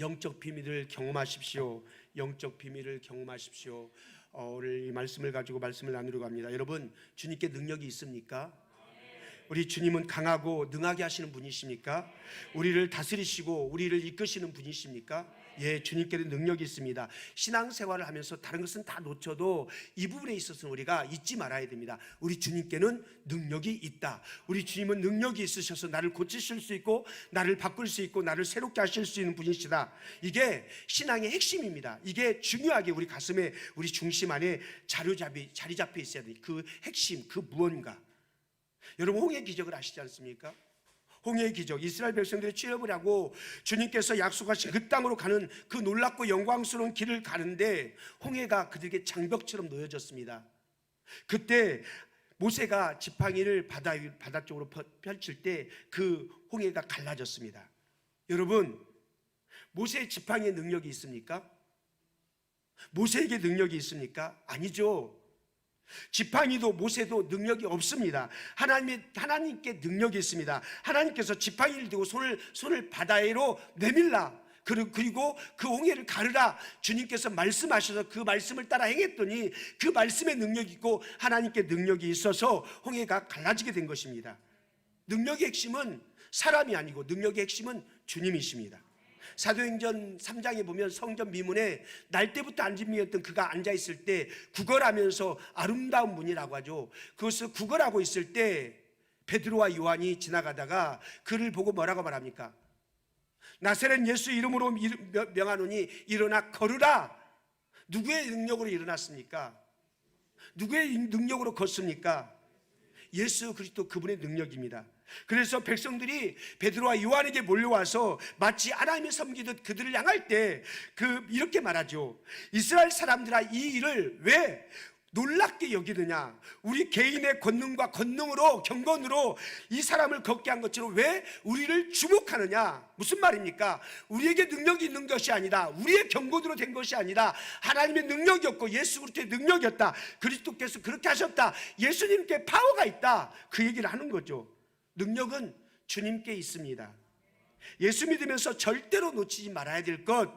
영적 비밀을 경험하십시오. 영적 비밀을 경험하십시오. 어, 오늘 이 말씀을 가지고 말씀을 나누려고 합니다. 여러분, 주님께 능력이 있습니까? 우리 주님은 강하고 능하게 하시는 분이십니까? 우리를 다스리시고 우리를 이끄시는 분이십니까? 예, 주님께는 능력이 있습니다. 신앙생활을 하면서 다른 것은 다 놓쳐도 이 부분에 있어서는 우리가 잊지 말아야 됩니다. 우리 주님께는 능력이 있다. 우리 주님은 능력이 있으셔서 나를 고치실 수 있고 나를 바꿀 수 있고 나를 새롭게 하실 수 있는 분이시다. 이게 신앙의 핵심입니다. 이게 중요하게 우리 가슴에 우리 중심 안에 자료 잡이 자리 잡혀 있어야 돼. 그 핵심, 그 무언가. 여러분 홍해 기적을 아시지 않습니까? 홍해의 기적, 이스라엘 백성들이 취업을 하고 주님께서 약속하신 그 땅으로 가는 그 놀랍고 영광스러운 길을 가는데 홍해가 그들에게 장벽처럼 놓여졌습니다. 그때 모세가 지팡이를 바다 위- 바다 쪽으로 펴- 펼칠 때 그 홍해가 갈라졌습니다. 여러분, 모세의 지팡이의 능력이 있습니까? 모세에게 능력이 있습니까? 아니죠. 지팡이도 모세도 능력이 없습니다. 하나님의 하나님께 능력이 있습니다. 하나님께서 지팡이를 들고 손을 손을 바다로 내밀라. 그리고 그 홍해를 가르라. 주님께서 말씀하셔서 그 말씀을 따라 행했더니 그 말씀의 능력이 있고 하나님께 능력이 있어서 홍해가 갈라지게 된 것입니다. 능력의 핵심은 사람이 아니고 능력의 핵심은 주님이십니다. 사도행전 3장에 보면 성전 미문에 날 때부터 안진미였던 그가 앉아 있을 때 구걸하면서 아름다운 문이라고 하죠. 그것을 구걸하고 있을 때 베드로와 요한이 지나가다가 그를 보고 뭐라고 말합니까? 나세렛 예수 이름으로 명- 명하노니 일어나 걸으라. 누구의 능력으로 일어났습니까? 누구의 능력으로 걷습니까? 예수 그리스도 그분의 능력입니다. 그래서 백성들이 베드로와 요한에게 몰려와서 마치 하나님을 섬기듯 그들을 향할 때 그 이렇게 말하죠. 이스라엘 사람들아 이 일을 왜 놀랍게 여기느냐? 우리 개인의 권능과 권능으로 경건으로 이 사람을 걷게 한 것처럼 왜 우리를 주목하느냐? 무슨 말입니까? 우리에게 능력이 있는 것이 아니다. 우리의 경건으로 된 것이 아니라 하나님의 능력이었고 예수 그리스도의 능력이었다. 그리스도께서 그렇게 하셨다. 예수님께 파워가 있다. 그 얘기를 하는 거죠. 능력은 주님께 있습니다. 예수 믿으면서 절대로 놓치지 말아야 될 것.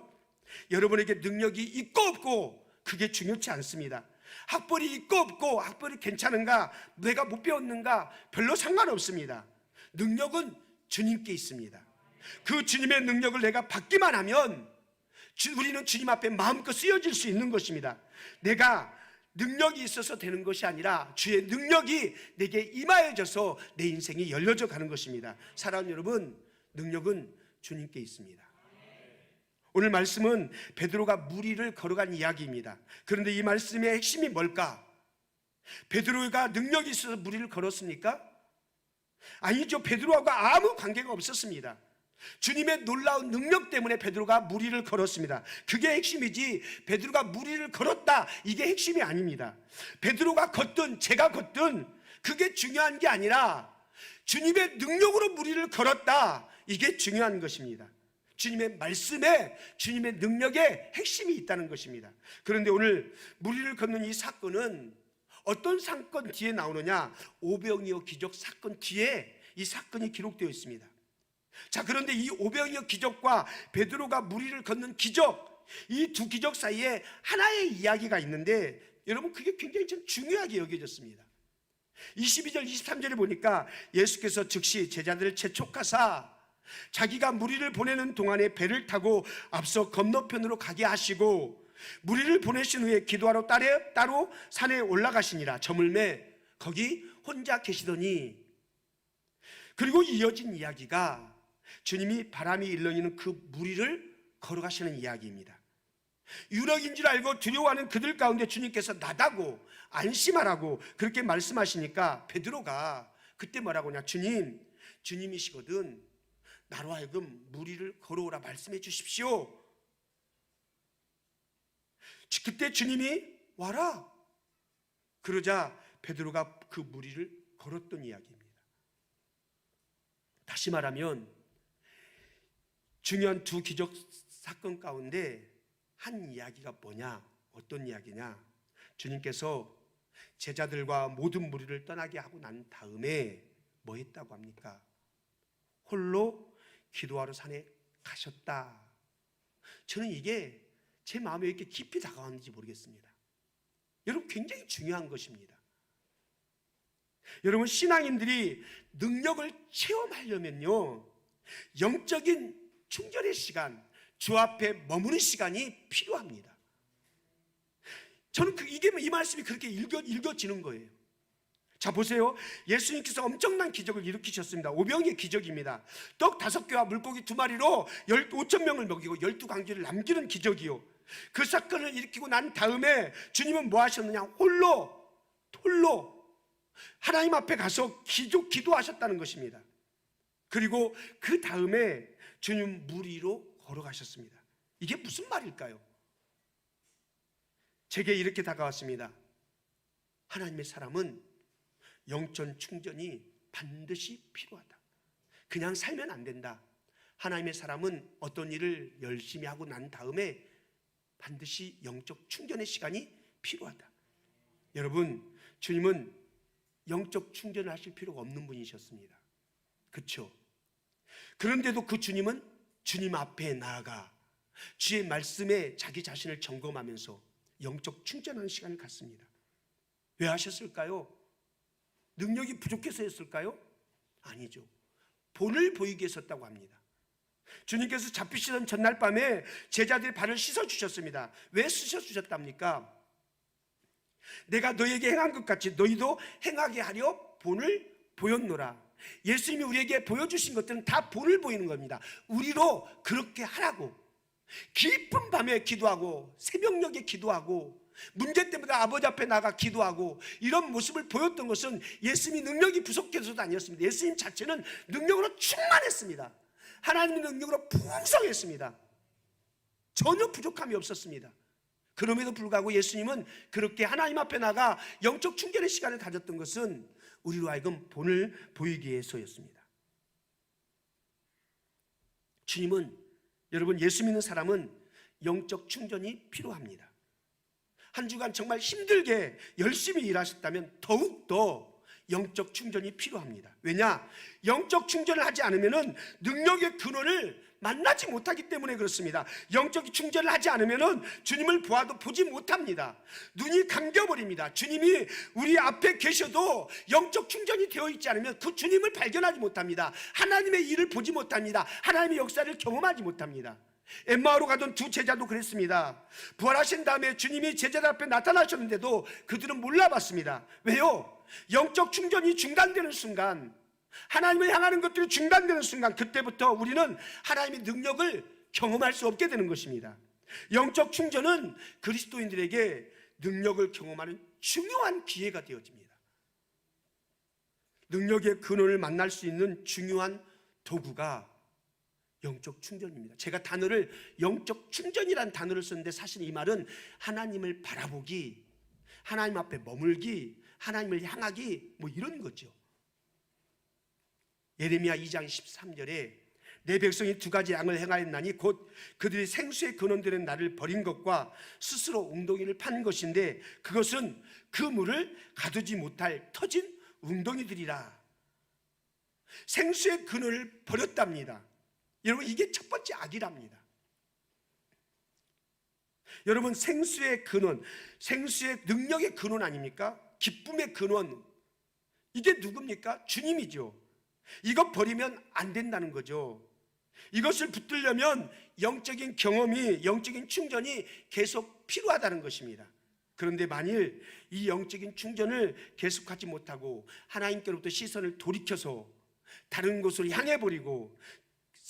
여러분에게 능력이 있고 없고 그게 중요치 않습니다. 학벌이 있고 없고 학벌이 괜찮은가 내가 못 배웠는가 별로 상관없습니다. 능력은 주님께 있습니다. 그 주님의 능력을 내가 받기만 하면 주- 우리는 주님 앞에 마음껏 쓰여질 수 있는 것입니다. 내가 능력이 있어서 되는 것이 아니라 주의 능력이 내게 임하여져서 내 인생이 열려져 가는 것입니다. 사랑하는 여러분, 능력은 주님께 있습니다. 오늘 말씀은 베드로가 무리를 걸어간 이야기입니다. 그런데 이 말씀의 핵심이 뭘까? 베드로가 능력이 있어서 무리를 걸었습니까? 아니죠. 베드로하고 아무 관계가 없었습니다. 주님의 놀라운 능력 때문에 베드로가 무리를 걸었습니다. 그게 핵심이지 베드로가 무리를 걸었다 이게 핵심이 아닙니다. 베드로가 걷든 제가 걷든 그게 중요한 게 아니라 주님의 능력으로 무리를 걸었다 이게 중요한 것입니다. 주님의 말씀에 주님의 능력에 핵심이 있다는 것입니다. 그런데 오늘 무리를 걷는 이 사건은 어떤 사건 뒤에 나오느냐? 오병이어 기적 사건 뒤에 이 사건이 기록되어 있습니다. 자, 그런데 이 오병이어 기적과 베드로가 무리를 걷는 기적, 이 두 기적 사이에 하나의 이야기가 있는데 여러분 그게 굉장히 좀 중요하게 여겨졌습니다. 22절, 23절에 보니까 예수께서 즉시 제자들을 재촉하사 자기가 무리를 보내는 동안에 배를 타고 앞서 건너편으로 가게 하시고 무리를 보내신 후에 기도하러 따로, 따로 산에 올라가시니라. 저물매 거기 혼자 계시더니. 그리고 이어진 이야기가 주님이 바람이 일렁이는 그 무리를 걸어가시는 이야기입니다. 유력인 줄 알고 두려워하는 그들 가운데 주님께서 나다고 안심하라고 그렇게 말씀하시니까 베드로가 그때 뭐라고 하냐? 주님 주님이시거든 나로 하여금 무리를 걸어오라 말씀해 주십시오. 그때 주님이 와라. 그러자 베드로가 그 무리를 걸었던 이야기입니다. 다시 말하면 중요한 두 기적 사건 가운데 한 이야기가 뭐냐? 어떤 이야기냐? 주님께서 제자들과 모든 무리를 떠나게 하고 난 다음에 뭐 했다고 합니까? 홀로 기도하러 산에 가셨다. 저는 이게 제 마음에 왜 이렇게 깊이 다가왔는지 모르겠습니다. 여러분 굉장히 중요한 것입니다. 여러분 신앙인들이 능력을 체험하려면요 영적인 충전의 시간, 주 앞에 머무는 시간이 필요합니다. 저는 그 이게 이 말씀이 그렇게 읽어 읽어지는 거예요. 자 보세요. 예수님께서 엄청난 기적을 일으키셨습니다. 오병의 기적입니다. 떡 다섯 개와 물고기 두 마리로 열 5천 명을 먹이고 열두 강지를 남기는 기적이요. 그 사건을 일으키고 난 다음에 주님은 뭐 하셨느냐? 홀로 홀로 하나님 앞에 가서 기도 기도하셨다는 것입니다. 그리고 그 다음에 주님 물 위로 걸어가셨습니다. 이게 무슨 말일까요? 제게 이렇게 다가왔습니다. 하나님의 사람은 영전 충전이 반드시 필요하다. 그냥 살면 안 된다. 하나님의 사람은 어떤 일을 열심히 하고 난 다음에 반드시 영적 충전의 시간이 필요하다. 여러분, 주님은 영적 충전을 하실 필요가 없는 분이셨습니다. 그렇죠? 그런데도 그 주님은 주님 앞에 나아가 주의 말씀에 자기 자신을 점검하면서 영적 충전하는 시간을 갖습니다. 왜 하셨을까요? 능력이 부족해서였을까요? 아니죠. 본을 보이기 위해서였다고 합니다. 주님께서 잡히시던 전날 밤에 제자들의 발을 씻어 주셨습니다. 왜 씻어 주셨답니까? 내가 너에게 행한 것 같이 너희도 행하게 하려 본을 보였노라. 예수님이 우리에게 보여주신 것들은 다 본을 보이는 겁니다. 우리로 그렇게 하라고. 깊은 밤에 기도하고 새벽녘에 기도하고 문제 때마다 아버지 앞에 나가 기도하고 이런 모습을 보였던 것은 예수님이 능력이 부족해서도 아니었습니다. 예수님 자체는 능력으로 충만했습니다. 하나님의 능력으로 풍성했습니다. 전혀 부족함이 없었습니다. 그럼에도 불구하고 예수님은 그렇게 하나님 앞에 나가 영적 충전의 시간을 가졌던 것은 우리로 하여금 본을 보이기 위해서였습니다. 주님은 여러분 예수 믿는 사람은 영적 충전이 필요합니다. 한 주간 정말 힘들게 열심히 일하셨다면 더욱더 영적 충전이 필요합니다. 왜냐? 영적 충전을 하지 않으면 능력의 근원을 만나지 못하기 때문에 그렇습니다. 영적 충전을 하지 않으면 주님을 보아도 보지 못합니다. 눈이 감겨버립니다. 주님이 우리 앞에 계셔도 영적 충전이 되어 있지 않으면 그 주님을 발견하지 못합니다. 하나님의 일을 보지 못합니다. 하나님의 역사를 경험하지 못합니다. 엠마오로 가던 두 제자도 그랬습니다. 부활하신 다음에 주님이 제자들 앞에 나타나셨는데도 그들은 몰라봤습니다. 왜요? 영적 충전이 중단되는 순간, 하나님을 향하는 것들이 중단되는 순간, 그때부터 우리는 하나님의 능력을 경험할 수 없게 되는 것입니다. 영적 충전은 그리스도인들에게 능력을 경험하는 중요한 기회가 되어집니다. 능력의 근원을 만날 수 있는 중요한 도구가 영적 충전입니다. 제가 단어를 영적 충전이란 단어를 썼는데 사실 이 말은 하나님을 바라보기, 하나님 앞에 머물기, 하나님을 향하기 뭐 이런 거죠. 예레미야 2장 13절에 내 백성이 두 가지 양을 행하였나니 곧 그들이 생수의 근원되는 나를 버린 것과 스스로 웅덩이를 판 것인데 그것은 그 물을 가두지 못할 터진 웅덩이들이라. 생수의 근원을 버렸답니다. 여러분 이게 첫 번째 악이랍니다. 여러분 생수의 근원, 생수의 능력의 근원 아닙니까? 기쁨의 근원. 이게 누굽니까? 주님이죠. 이거 버리면 안 된다는 거죠. 이것을 붙들려면 영적인 경험이, 영적인 충전이 계속 필요하다는 것입니다. 그런데 만일 이 영적인 충전을 계속하지 못하고 하나님께로부터 시선을 돌이켜서 다른 곳으로 향해 버리고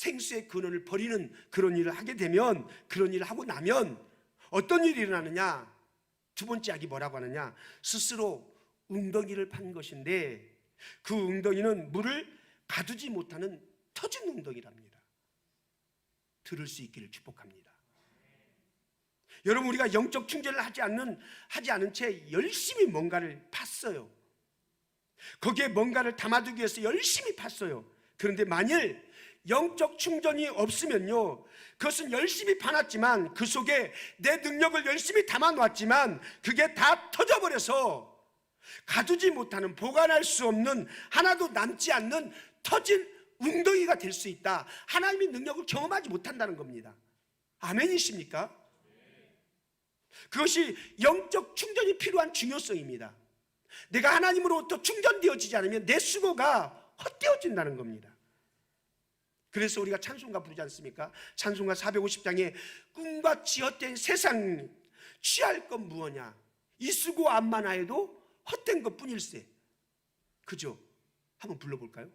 생수의 근원을 버리는 그런 일을 하게 되면 그런 일을 하고 나면 어떤 일이 일어나느냐? 두 번째 악이 뭐라고 하느냐? 스스로 웅덩이를 판 것인데 그 웅덩이는 물을 가두지 못하는 터진 웅덩이랍니다. 들을 수 있기를 축복합니다. 여러분 우리가 영적 충전을 하지 않는 하지 않은 채 열심히 뭔가를 팠어요. 거기에 뭔가를 담아두기 위해서 열심히 팠어요. 그런데 만일 영적 충전이 없으면요. 그것은 열심히 파놨지만 그 속에 내 능력을 열심히 담아놨지만 그게 다 터져버려서 가두지 못하는 보관할 수 없는 하나도 남지 않는 터진 웅덩이가 될 수 있다. 하나님의 능력을 경험하지 못한다는 겁니다. 아멘이십니까? 그것이 영적 충전이 필요한 중요성입니다. 내가 하나님으로부터 충전되어지지 않으면 내 수고가 헛되어진다는 겁니다. 그래서 우리가 찬송가 부르지 않습니까? 찬송가 450장에 꿈같이 헛된 세상 취할 건 무엇냐? 이 수고 암만 하여도 헛된 것 뿐일세. 그죠? 한번 불러볼까요?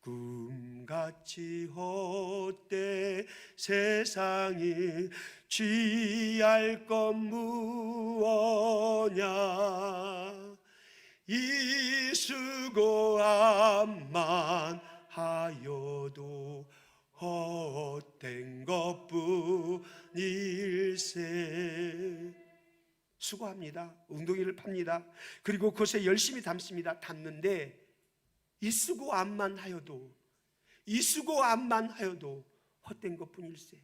꿈같이 헛된 세상이 취할 건 무엇냐? 이 수고함만 하여도 헛된 것뿐일세. 수고합니다. 웅덩이를 팝니다. 그리고 그것에 열심히 담습니다. 담는데 이 수고함만 하여도 이 수고함만 하여도 헛된 것뿐일세.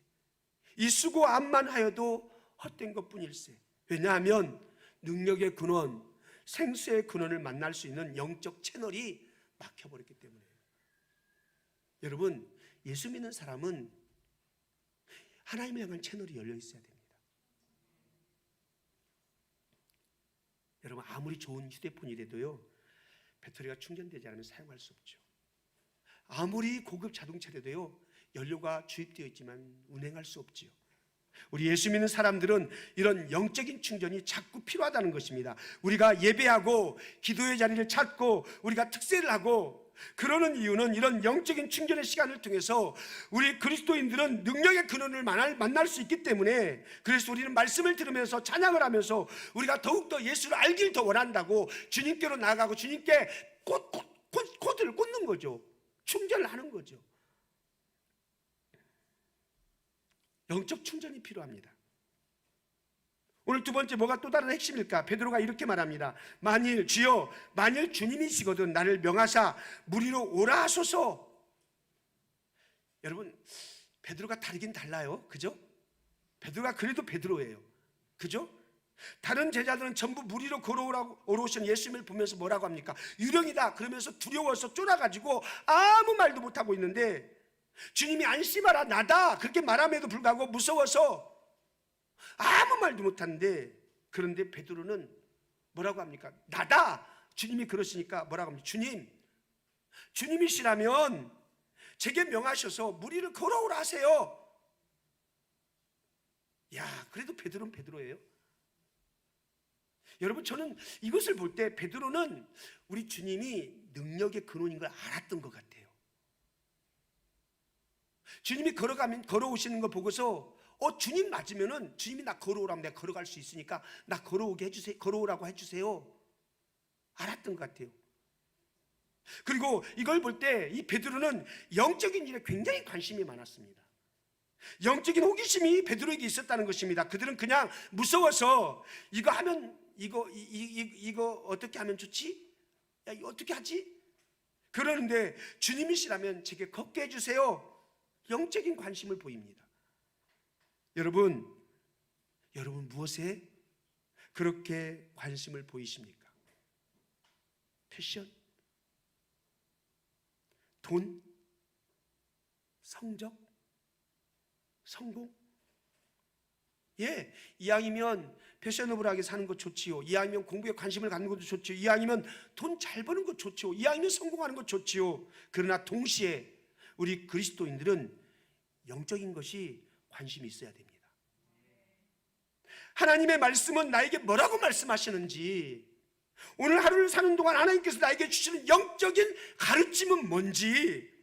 이 수고함만 하여도 헛된 것뿐일세. 왜냐하면 능력의 근원 생수의 근원을 만날 수 있는 영적 채널이 막혀버렸기 때문에 여러분 예수 믿는 사람은 하나님을 향한 채널이 열려 있어야 됩니다. 여러분 아무리 좋은 휴대폰이라도요 배터리가 충전되지 않으면 사용할 수 없죠. 아무리 고급 자동차라도요 연료가 주입되어 있지만 운행할 수 없지요. 우리 예수 믿는 사람들은 이런 영적인 충전이 자꾸 필요하다는 것입니다. 우리가 예배하고 기도의 자리를 찾고 우리가 특세를 하고 그러는 이유는 이런 영적인 충전의 시간을 통해서 우리 그리스도인들은 능력의 근원을 만날, 수 있기 때문에 그래서 우리는 말씀을 들으면서 찬양을 하면서 우리가 더욱더 예수를 알길 더 원한다고 주님께로 나아가고 주님께 코, 코, 코, 코드를 꽂는 거죠. 충전을 하는 거죠. 영적 충전이 필요합니다. 오늘 두 번째 뭐가 또 다른 핵심일까? 베드로가 이렇게 말합니다. 만일 주여 만일 주님이시거든 나를 명하사 무리로 오라 하소서. 여러분 베드로가 다르긴 달라요. 그죠? 베드로가 그래도 베드로예요. 그죠? 다른 제자들은 전부 무리로 걸어오라고 오르신 예수님을 보면서 뭐라고 합니까? 유령이다 그러면서 두려워서 쫄아가지고 아무 말도 못하고 있는데 주님이 안심하라 나다 그렇게 말함에도 불구하고 무서워서 아무 말도 못하는데 그런데 베드로는 뭐라고 합니까? 나다! 주님이 그러시니까 뭐라고 합니까? 주님! 주님이시라면 제게 명하셔서 무리를 걸어오라 하세요! 야 그래도 베드로는 베드로예요? 여러분 저는 이것을 볼 때 베드로는 우리 주님이 능력의 근원인 걸 알았던 것 같아요. 주님이 걸어가면 걸어오시는 거 보고서 어 주님 맞으면은 주님이 나 걸어오라면 내가 걸어갈 수 있으니까 나 걸어오게 해주세요 걸어오라고 해주세요. 알았던 것 같아요. 그리고 이걸 볼 때 이 베드로는 영적인 일에 굉장히 관심이 많았습니다. 영적인 호기심이 베드로에게 있었다는 것입니다. 그들은 그냥 무서워서 이거 하면 이거 이, 이, 이거 어떻게 하면 좋지? 야 이거 어떻게 하지? 그러는데 주님이시라면 제게 걷게 해주세요. 영적인 관심을 보입니다 여러분, 여러분 무엇에 그렇게 관심을 보이십니까? 패션? 돈? 성적? 성공? 예, 이왕이면 패셔너블하게 사는 것 좋지요. 이왕이면 공부에 관심을 갖는 것도 좋지요. 이왕이면 돈 잘 버는 것 좋지요. 이왕이면 성공하는 것 좋지요. 그러나 동시에 우리 그리스도인들은 영적인 것이 관심이 있어야 됩니다. 하나님의 말씀은 나에게 뭐라고 말씀하시는지, 오늘 하루를 사는 동안 하나님께서 나에게 주시는 영적인 가르침은 뭔지,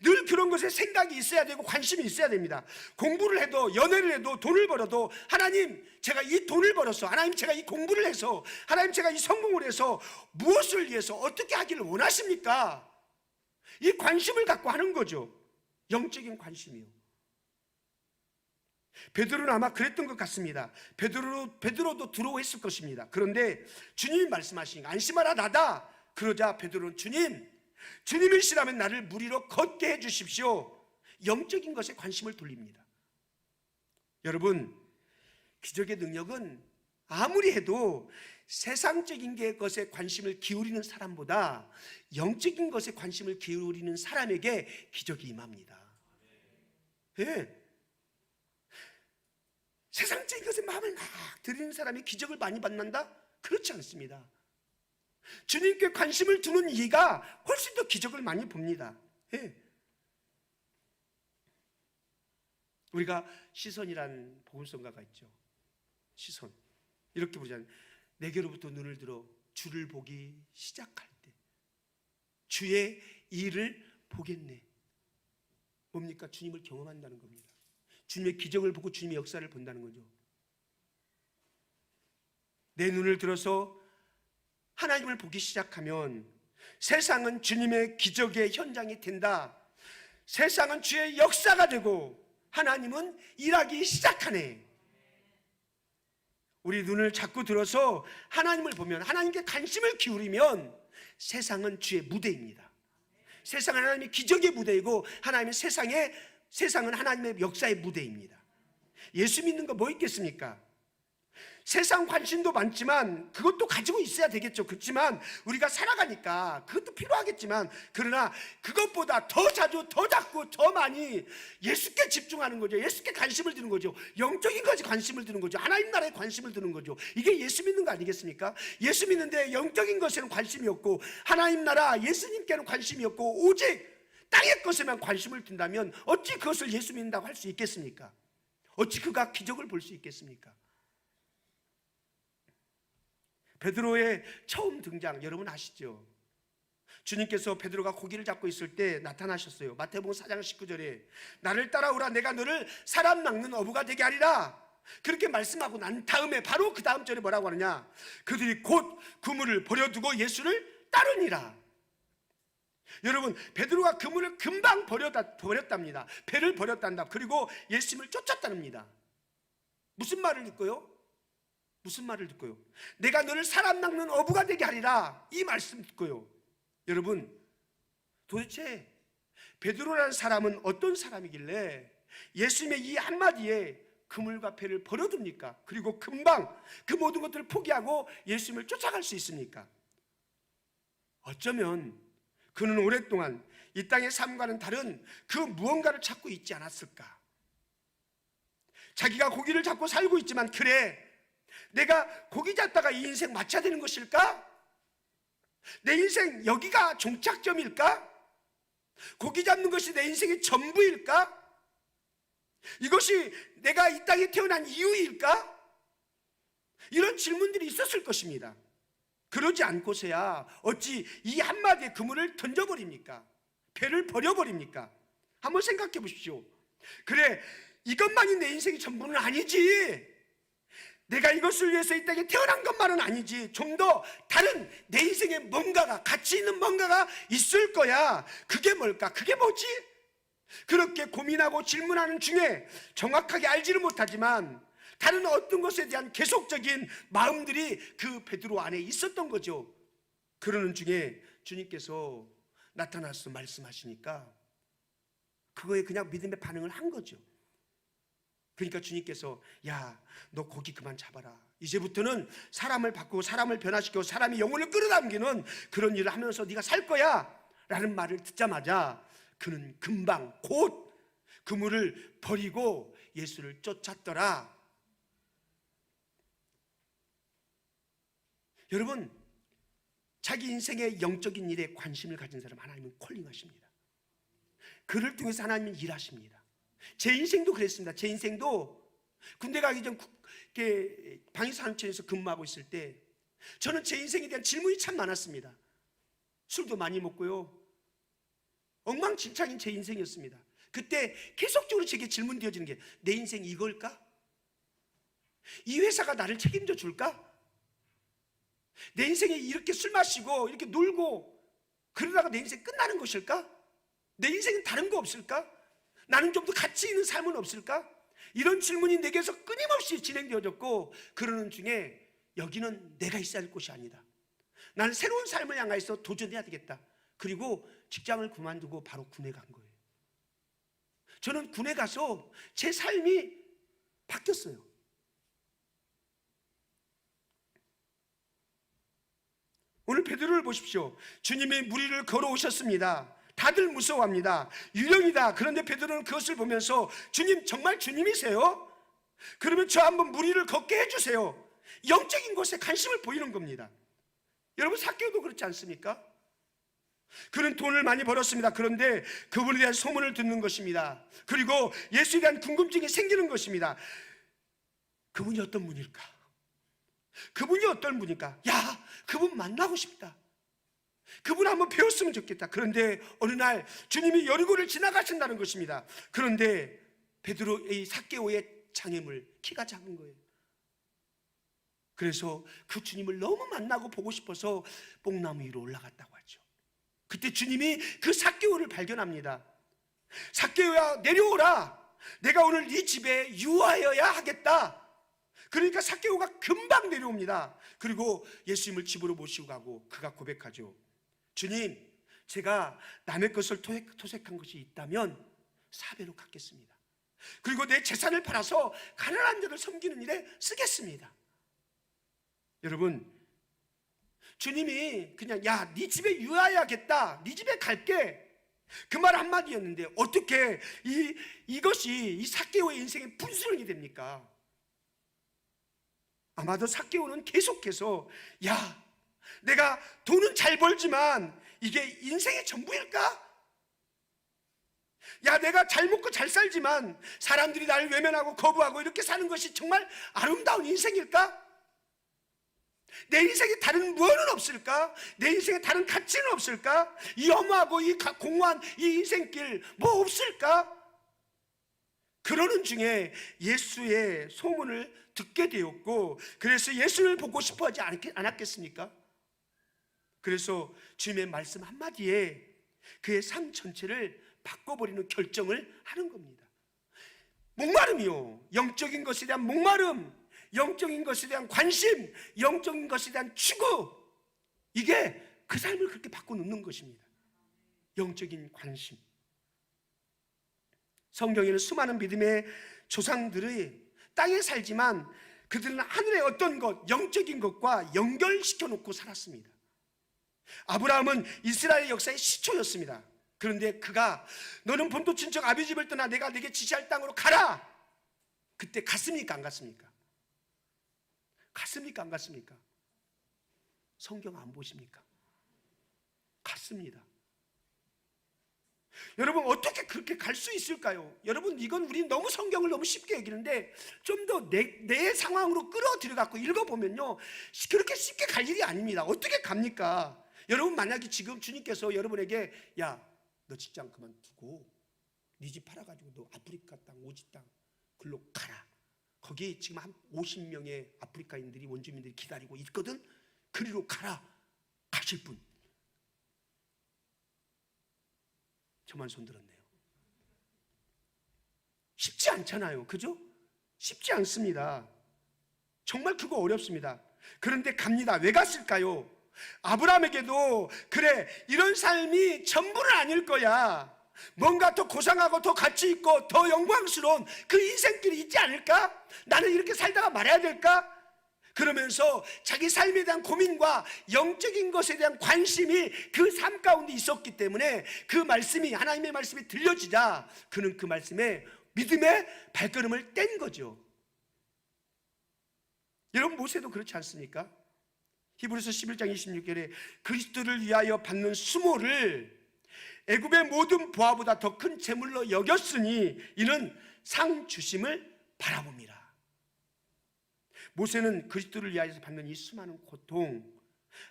늘 그런 것에 생각이 있어야 되고 관심이 있어야 됩니다. 공부를 해도 연애를 해도 돈을 벌어도 하나님 제가 이 돈을 벌어서 하나님 제가 이 공부를 해서 하나님 제가 이 성공을 해서 무엇을 위해서 어떻게 하기를 원하십니까? 이 관심을 갖고 하는 거죠. 영적인 관심이요. 베드로는 아마 그랬던 것 같습니다. 베드로 베드로도 두려워했을 것입니다. 그런데 주님이 말씀하시니까 안심하라 나다. 그러자 베드로는 주님, 주님이시라면 나를 무리로 걷게 해 주십시오. 영적인 것에 관심을 돌립니다. 여러분, 기적의 능력은 아무리 해도 세상적인 게 것에 관심을 기울이는 사람보다 영적인 것에 관심을 기울이는 사람에게 기적이 임합니다. 예. 세상적인 것에 마음을 막 들이는 사람이 기적을 많이 받는다? 그렇지 않습니다. 주님께 관심을 두는 이가 훨씬 더 기적을 많이 봅니다. 예. 우리가 시선이란 복음성가가 있죠. 시선. 이렇게 부르잖아요. 내게로부터 눈을 들어 주를 보기 시작할 때 주의 일을 보겠네. 뭡니까? 주님을 경험한다는 겁니다. 주님의 기적을 보고 주님의 역사를 본다는 거죠. 내 눈을 들어서 하나님을 보기 시작하면 세상은 주님의 기적의 현장이 된다. 세상은 주의 역사가 되고 하나님은 일하기 시작하네. 우리 눈을 자꾸 들어서 하나님을 보면 하나님께 관심을 기울이면 세상은 주의 무대입니다. 세상은 하나님의 기적의 무대이고 하나님의 세상의 세상은 하나님의 역사의 무대입니다. 예수 믿는 거 뭐 있겠습니까? 세상 관심도 많지만 그것도 가지고 있어야 되겠죠. 그렇지만 우리가 살아가니까 그것도 필요하겠지만 그러나 그것보다 더 자주 더 자꾸 더 많이 예수께 집중하는 거죠. 예수께 관심을 두는 거죠. 영적인 것에 관심을 두는 거죠. 하나님 나라에 관심을 두는 거죠. 이게 예수 믿는 거 아니겠습니까? 예수 믿는데 영적인 것에는 관심이 없고 하나님 나라 예수님께는 관심이 없고 오직 땅의 것에만 관심을 둔다면 어찌 그것을 예수 믿는다고 할 수 있겠습니까? 어찌 그가 기적을 볼 수 있겠습니까? 베드로의 처음 등장 여러분 아시죠? 주님께서 베드로가 고기를 잡고 있을 때 나타나셨어요. 마태복음 4장 19절에 나를 따라오라 내가 너를 사람 낚는 어부가 되게 하리라. 그렇게 말씀하고 난 다음에 바로 그 다음 절에 뭐라고 하느냐? 그들이 곧 그물을 버려두고 예수를 따르니라. 여러분 베드로가 그물을 금방 버렸다, 버렸답니다. 배를 버렸단다. 그리고 예수님을 쫓았답니다. 무슨 말을 듣고요? 무슨 말을 듣고요? 내가 너를 사람 낚는 어부가 되게 하리라. 이 말씀 듣고요. 여러분, 도대체 베드로라는 사람은 어떤 사람이길래 예수님의 이 한마디에 그물과 배를 버려둡니까? 그리고 금방 그 모든 것들을 포기하고 예수님을 쫓아갈 수 있습니까? 어쩌면 그는 오랫동안 이 땅의 삶과는 다른 그 무언가를 찾고 있지 않았을까? 자기가 고기를 잡고 살고 있지만 그래 내가 고기 잡다가 이 인생 마쳐야 되는 것일까? 내 인생 여기가 종착점일까? 고기 잡는 것이 내 인생의 전부일까? 이것이 내가 이 땅에 태어난 이유일까? 이런 질문들이 있었을 것입니다. 그러지 않고서야 어찌 이 한마디의 그물을 던져버립니까? 배를 버려버립니까? 한번 생각해 보십시오. 그래, 이것만이 내 인생의 전부는 아니지. 내가 이것을 위해서 이 땅에 태어난 것만은 아니지. 좀 더 다른 내 인생에 뭔가가, 가치 있는 뭔가가 있을 거야. 그게 뭘까? 그게 뭐지? 그렇게 고민하고 질문하는 중에 정확하게 알지는 못하지만 다른 어떤 것에 대한 계속적인 마음들이 그 베드로 안에 있었던 거죠. 그러는 중에 주님께서 나타나서 말씀하시니까 그거에 그냥 믿음의 반응을 한 거죠. 그러니까 주님께서 야, 너 고기 그만 잡아라. 이제부터는 사람을 바꾸고 사람을 변화시키고 사람이 영혼을 끌어당기는 그런 일을 하면서 네가 살 거야. 라는 말을 듣자마자 그는 금방 곧 그물을 버리고 예수를 쫓았더라. 여러분, 자기 인생의 영적인 일에 관심을 가진 사람 하나님은 콜링하십니다. 그를 통해서 하나님은 일하십니다. 제 인생도 그랬습니다. 제 인생도 군대 가기 전 방위산천에서 근무하고 있을 때 저는 제 인생에 대한 질문이 참 많았습니다. 술도 많이 먹고요. 엉망진창인 제 인생이었습니다. 그때 계속적으로 제게 질문되어지는 게 내 인생 이걸까? 이 회사가 나를 책임져 줄까? 내 인생에 이렇게 술 마시고 이렇게 놀고 그러다가 내 인생 끝나는 것일까? 내 인생은 다른 거 없을까? 나는 좀 더 가치 있는 삶은 없을까? 이런 질문이 내게서 끊임없이 진행되어졌고 그러는 중에 여기는 내가 있어야 할 곳이 아니다. 나는 새로운 삶을 향해서 도전해야 되겠다. 그리고 직장을 그만두고 바로 군에 간 거예요. 저는 군에 가서 제 삶이 바뀌었어요. 오늘 베드로를 보십시오. 주님이 무리를 걸어오셨습니다. 다들 무서워합니다. 유령이다. 그런데 베드로는 그것을 보면서 주님 정말 주님이세요? 그러면 저 한번 무리를 걷게 해주세요. 영적인 것에 관심을 보이는 겁니다. 여러분 사개오도 그렇지 않습니까? 그는 돈을 많이 벌었습니다. 그런데 그분에 대한 소문을 듣는 것입니다. 그리고 예수에 대한 궁금증이 생기는 것입니다. 그분이 어떤 분일까? 그분이 어떤 분일까? 야, 그분 만나고 싶다. 그분 한번 배웠으면 좋겠다. 그런데 어느 날 주님이 여리고를 지나가신다는 것입니다. 그런데 베드로의 사개오의 장애물 키가 작은 거예요. 그래서 그 주님을 너무 만나고 보고 싶어서 뽕나무 위로 올라갔다고 하죠. 그때 주님이 그 사개오를 발견합니다. 사개오야 내려오라. 내가 오늘 네 집에 유하여야 하겠다. 그러니까 사개오가 금방 내려옵니다. 그리고 예수님을 집으로 모시고 가고 그가 고백하죠. 주님, 제가 남의 것을 토색, 토색한 것이 있다면 사배로 갚겠습니다. 그리고 내 재산을 팔아서 가난한 자를 섬기는 일에 쓰겠습니다. 여러분, 주님이 그냥 야, 네 집에 유하야겠다. 네 집에 갈게. 그 말 한마디였는데 어떻게 이 이것이 이 사개오의 인생의 분수령이 됩니까? 아마도 사개오는 계속해서 야, 내가 돈은 잘 벌지만 이게 인생의 전부일까? 야, 내가 잘 먹고 잘 살지만 사람들이 나를 외면하고 거부하고 이렇게 사는 것이 정말 아름다운 인생일까? 내 인생에 다른 무언은 없을까? 내 인생에 다른 가치는 없을까? 이 엄하고 이 가- 공허한 이 인생길 뭐 없을까? 그러는 중에 예수의 소문을 듣게 되었고 그래서 예수를 보고 싶어 하지 않았겠- 않았겠습니까? 그래서 주님의 말씀 한마디에 그의 삶 전체를 바꿔버리는 결정을 하는 겁니다. 목마름이요. 영적인 것에 대한 목마름, 영적인 것에 대한 관심, 영적인 것에 대한 추구. 이게 그 삶을 그렇게 바꿔놓는 것입니다. 영적인 관심. 성경에는 수많은 믿음의 조상들의 땅에 살지만 그들은 하늘의 어떤 것, 영적인 것과 연결시켜 놓고 살았습니다. 아브라함은 이스라엘 역사의 시초였습니다. 그런데 그가 너는 본토 친척 아비 집을 떠나 내가 네게 지시할 땅으로 가라. 그때 갔습니까 안 갔습니까? 갔습니까 안 갔습니까? 성경 안 보십니까? 갔습니다. 여러분 어떻게 그렇게 갈 수 있을까요? 여러분 이건 우리 너무 성경을 너무 쉽게 여기는데 좀 더 내 내 상황으로 끌어들여 갖고 읽어보면요 그렇게 쉽게 갈 일이 아닙니다. 어떻게 갑니까? 여러분 만약에 지금 주님께서 여러분에게 야 너 직장 그만두고 네 집 팔아가지고 너 아프리카 땅 오지 땅 글로 가라. 거기 지금 한 50명의 아프리카인들이 원주민들이 기다리고 있거든. 그리로 가라. 가실 분. 저만 손 들었네요. 쉽지 않잖아요. 그죠? 쉽지 않습니다. 정말 그거 어렵습니다. 그런데 갑니다. 왜 갔을까요? 아브라함에게도 그래 이런 삶이 전부는 아닐 거야. 뭔가 더 고상하고 더 가치 있고 더 영광스러운 그 인생길이 있지 않을까? 나는 이렇게 살다가 말아야 될까? 그러면서 자기 삶에 대한 고민과 영적인 것에 대한 관심이 그 삶 가운데 있었기 때문에 그 말씀이 하나님의 말씀이 들려지자 그는 그 말씀에 믿음의 발걸음을 뗀 거죠. 여러분 모세도 그렇지 않습니까? 히브리서 11장 26절에 그리스도를 위하여 받는 수모를 애굽의 모든 보화보다 더 큰 재물로 여겼으니 이는 상 주심을 바라봅니다. 모세는 그리스도를 위하여서 받는 이 수많은 고통,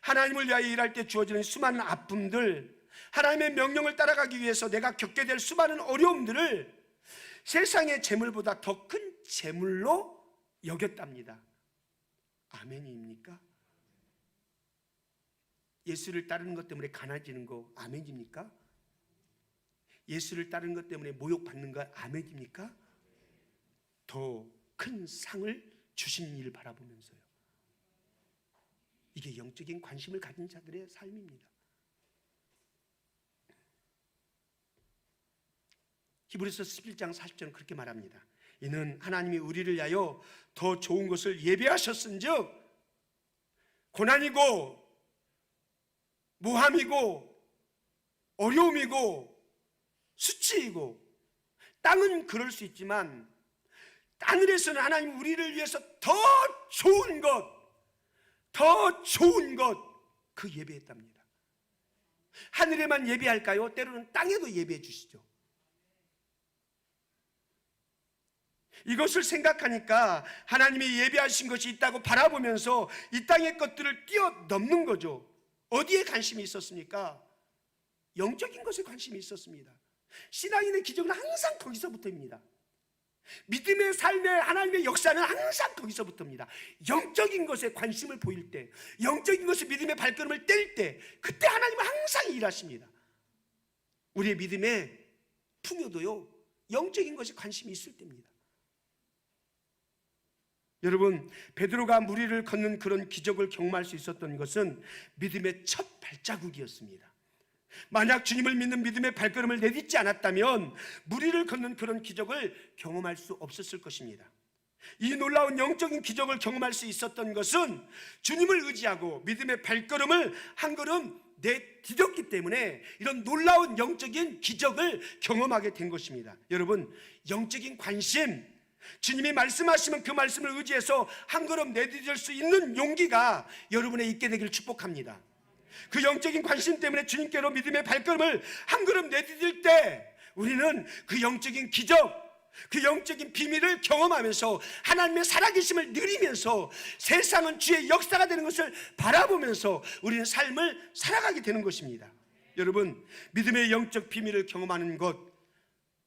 하나님을 위하여 일할 때 주어지는 수많은 아픔들, 하나님의 명령을 따라가기 위해서 내가 겪게 될 수많은 어려움들을 세상의 재물보다 더 큰 재물로 여겼답니다. 아멘입니까? 예수를 따르는 것 때문에 가난해지는 거 아멘입니까? 예수를 따르는 것 때문에 모욕받는 거 아멘입니까? 더 큰 상을 주신 일 바라보면서요. 이게 영적인 관심을 가진 자들의 삶입니다. 히브리서 11장 40절은 그렇게 말합니다. 이는 하나님이 우리를 위하여 더 좋은 것을 예배하셨은즉 고난이고 모함이고 어려움이고 수치이고 땅은 그럴 수 있지만 하늘에서는 하나님 우리를 위해서 더 좋은 것, 더 좋은 것, 그 예배했답니다. 하늘에만 예배할까요? 때로는 땅에도 예배해 주시죠. 이것을 생각하니까 하나님이 예배하신 것이 있다고 바라보면서 이 땅의 것들을 뛰어넘는 거죠. 어디에 관심이 있었습니까? 영적인 것에 관심이 있었습니다. 신앙인의 기적은 항상 거기서부터입니다. 믿음의 삶의 하나님의 역사는 항상 거기서부터입니다. 영적인 것에 관심을 보일 때, 영적인 것에 믿음의 발걸음을 뗄 때, 그때 하나님은 항상 일하십니다. 우리의 믿음의 풍요도요, 영적인 것에 관심이 있을 때입니다. 여러분, 베드로가 무리를 걷는 그런 기적을 경험할 수 있었던 것은 믿음의 첫 발자국이었습니다. 만약 주님을 믿는 믿음의 발걸음을 내딛지 않았다면 무리를 걷는 그런 기적을 경험할 수 없었을 것입니다. 이 놀라운 영적인 기적을 경험할 수 있었던 것은 주님을 의지하고 믿음의 발걸음을 한 걸음 내디뎠기 때문에 이런 놀라운 영적인 기적을 경험하게 된 것입니다. 여러분, 영적인 관심, 주님이 말씀하시면 그 말씀을 의지해서 한 걸음 내디딜 수 있는 용기가 여러분에 있게 되기를 축복합니다. 그 영적인 관심 때문에 주님께로 믿음의 발걸음을 한 걸음 내디딜 때 우리는 그 영적인 기적, 그 영적인 비밀을 경험하면서 하나님의 살아계심을 누리면서 세상은 주의 역사가 되는 것을 바라보면서 우리는 삶을 살아가게 되는 것입니다. 여러분, 믿음의 영적 비밀을 경험하는 것,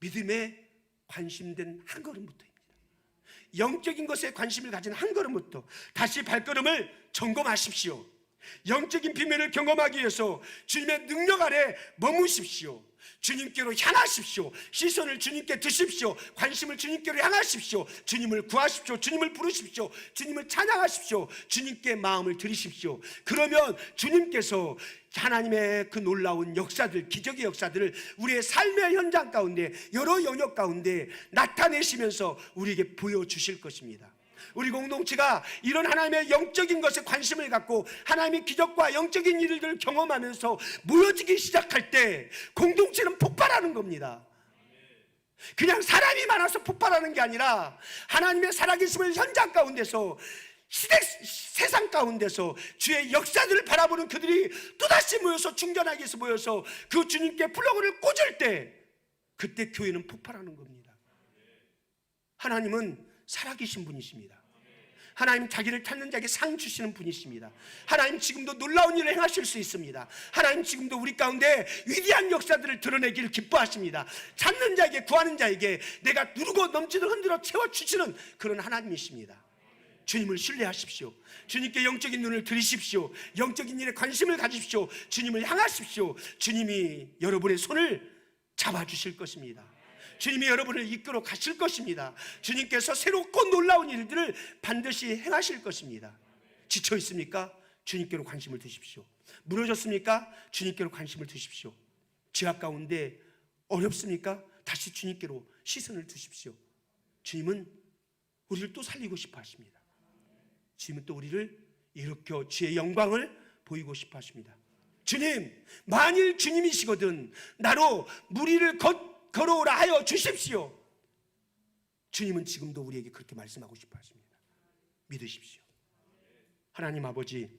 믿음에 관심된 한 걸음부터입니다. 영적인 것에 관심을 가진 한 걸음부터 다시 발걸음을 점검하십시오. 영적인 비밀을 경험하기 위해서 주님의 능력 아래 머무십시오. 주님께로 향하십시오. 시선을 주님께 드십시오. 관심을 주님께로 향하십시오. 주님을 구하십시오. 주님을 부르십시오. 주님을 찬양하십시오. 주님께 마음을 들이십시오. 그러면 주님께서 하나님의 그 놀라운 역사들, 기적의 역사들을 우리의 삶의 현장 가운데 여러 영역 가운데 나타내시면서 우리에게 보여주실 것입니다. 우리 공동체가 이런 하나님의 영적인 것에 관심을 갖고 하나님의 기적과 영적인 일들을 경험하면서 모여지기 시작할 때 공동체는 폭발하는 겁니다. 그냥 사람이 많아서 폭발하는 게 아니라 하나님의 살아계심을 현장 가운데서 시대 세상 가운데서 주의 역사들을 바라보는 그들이 또다시 모여서 충전하기 위해서 모여서 그 주님께 플러그를 꽂을 때 그때 교회는 폭발하는 겁니다. 하나님은 살아계신 분이십니다. 하나님 자기를 찾는 자에게 상 주시는 분이십니다. 하나님 지금도 놀라운 일을 행하실 수 있습니다. 하나님 지금도 우리 가운데 위대한 역사들을 드러내기를 기뻐하십니다. 찾는 자에게 구하는 자에게 내가 누르고 넘치는 흔들어 채워 주시는 그런 하나님이십니다. 주님을 신뢰하십시오. 주님께 영적인 눈을 들이십시오. 영적인 일에 관심을 가지십시오. 주님을 향하십시오. 주님이 여러분의 손을 잡아주실 것입니다. 주님이 여러분을 이끌어 가실 것입니다. 주님께서 새롭고 놀라운 일들을 반드시 행하실 것입니다. 지쳐 있습니까? 주님께로 관심을 두십시오. 무너졌습니까? 주님께로 관심을 두십시오. 지하 가운데 어렵습니까? 다시 주님께로 시선을 두십시오. 주님은 우리를 또 살리고 싶어 하십니다. 주님은 또 우리를 일으켜 주의 영광을 보이고 싶어 하십니다. 주님, 만일 주님이시거든 나로 무리를 걷 걸어오라 하여 주십시오. 주님은 지금도 우리에게 그렇게 말씀하고 싶어 하십니다. 믿으십시오. 하나님 아버지,